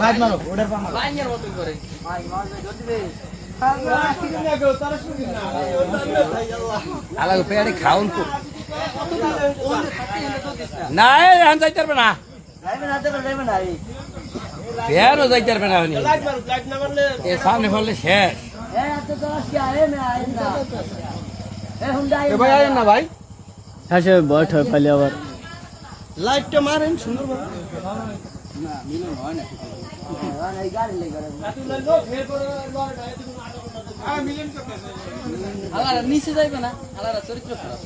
Light মারো ওটার পা মারো। লাইনের মতো করে। আলাদা পেয়ারে খাউন কো। না এখন যাইতে পারবে না। পেয়ারও যাইতে পারবে না উনি। এ সামনে ফেললে শেষ। ভাই আয়েন না ভাই। হ্যাঁ সে বয়স হয় পাইলে আবার। লাইটটা মারেন সুন্দর আলাদা নিচে যাইবে না আলাদা চরিত্র খারাপ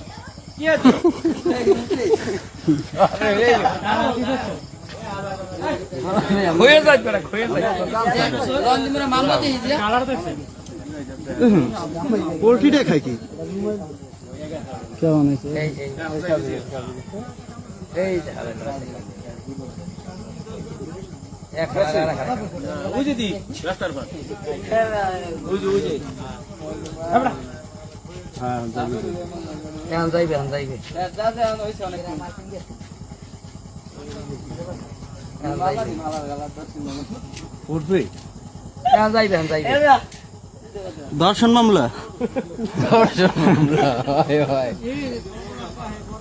হয়ে যাইতে হয়ে যাইতে রঞ্জিমের পোলট্রিটা খাই কি কেমন হয়েছে এই এই এই যে হালে ধরা। এক হালে আর এক হালে। বুঝে দি রাস্তার পার বুঝে বুঝে হ্যাঁ যাইবে যাইবে। উঠবে? যাইবে যাইবে। দর্শন মামলা। হারাই পরে আবার আবার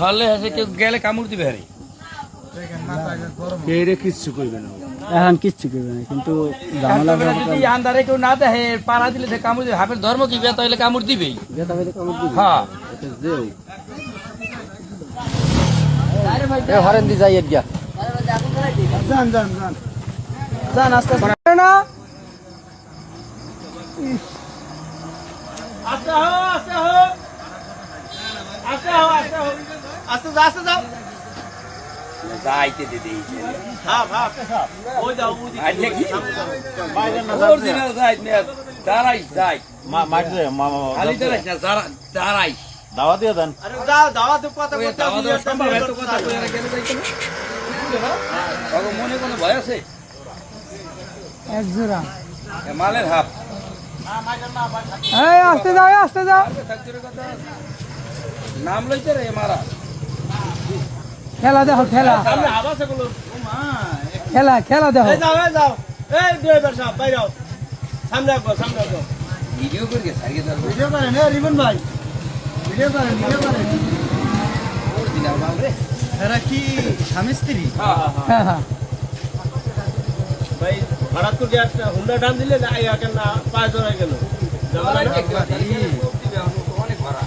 হলে আছে কেউ গেলে কামড় দিবে হারি কিচ্ছু করবে না এখন কিচ্ছু করবে না কিন্তু যদি আন্দারে কেউ না দেখে পাড়া দিলে সে কামড় দিবে। হাফের ধর্ম কি? বেতা হইলে কামড় দিবেই হ্যাঁ। এ হরেন দি যাই গিয়া। যান যান যান। আস্তে। না? হ্যাঁ হ্যাঁ দাওয়া দিয়ে দেন। দাওয়া তো কথা কথা ওগো মনে কোনো ভয় আছে? এক জোড়া। এ মালের হাফ। এই আস্তে যাও আস্তে যাও নাম লইতে রে মারা। খেলা দেখো খেলা। খেলা খেলা দেখো। যাও যাও। এই ড্রাইভার সাহেব বাইরে আও সামনে আসো সামনে আসো ভিডিও করে গে সারিয়ে দাও। ভিডিও করেন এ রিবন ভাই। ভিডিও করেন ভিডিও করেন। অরিজিনাল মাল রে। এরা কি স্বামী স্ত্রী? হ্যাঁ হ্যাঁ। ভাই হঠাৎ করে একটা হুন্ডা টান দিলে আই কেন না পায়ে ধরে গেল। অনেক ভাড়া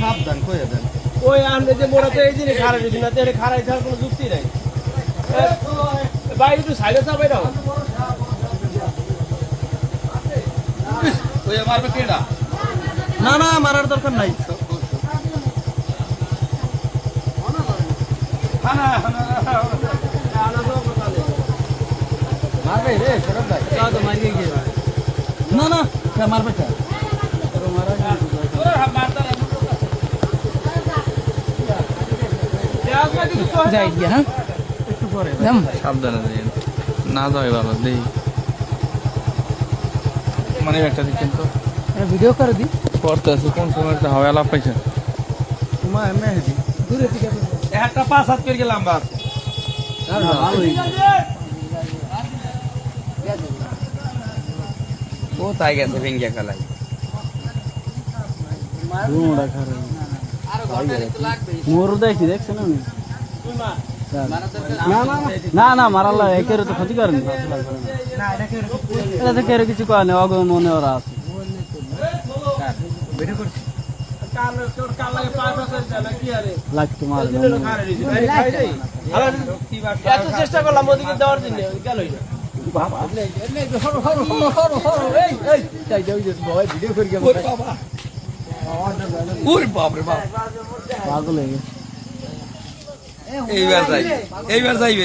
সাবধান কয়ে দেন। ওই আমরা যে মোড়াতে এই জিনিস খারাপ দিছি না তাহলে খারাই থাকার কোনো যুক্তি নাই। একটু সাইডে চাপাই দাও। কেডা না না মারার দরকার নাই হানা হানা মারবে রে সরব ভাই না না মারবে যাই গিয়া হ্যাঁ? একটু পরে সাবধানে দিন না যাওয়াই ভালো দেই। মানে একটা দিচ্ছেন তো? ভিডিও করে দি করতে আছে কোন সময় একটা হাওয়া লাভ পাইছে তোমার মেহেদি একটা পাঁচ হাত করে গেলাম বাস। ও তাই গেছে ভেঙ্গিয়া লাগবে মোর দেখি দেখছেন আপনি? না না না না মারাল্লা একের তো ক্ষতি করেনি এটা তো কেউ কিছু করে না অগ মনে ওরা আছে। এত চেষ্টা করলাম ওদিকে দেওয়ার জন্য গেলই না এইবার যাইবে এইবার যাইবে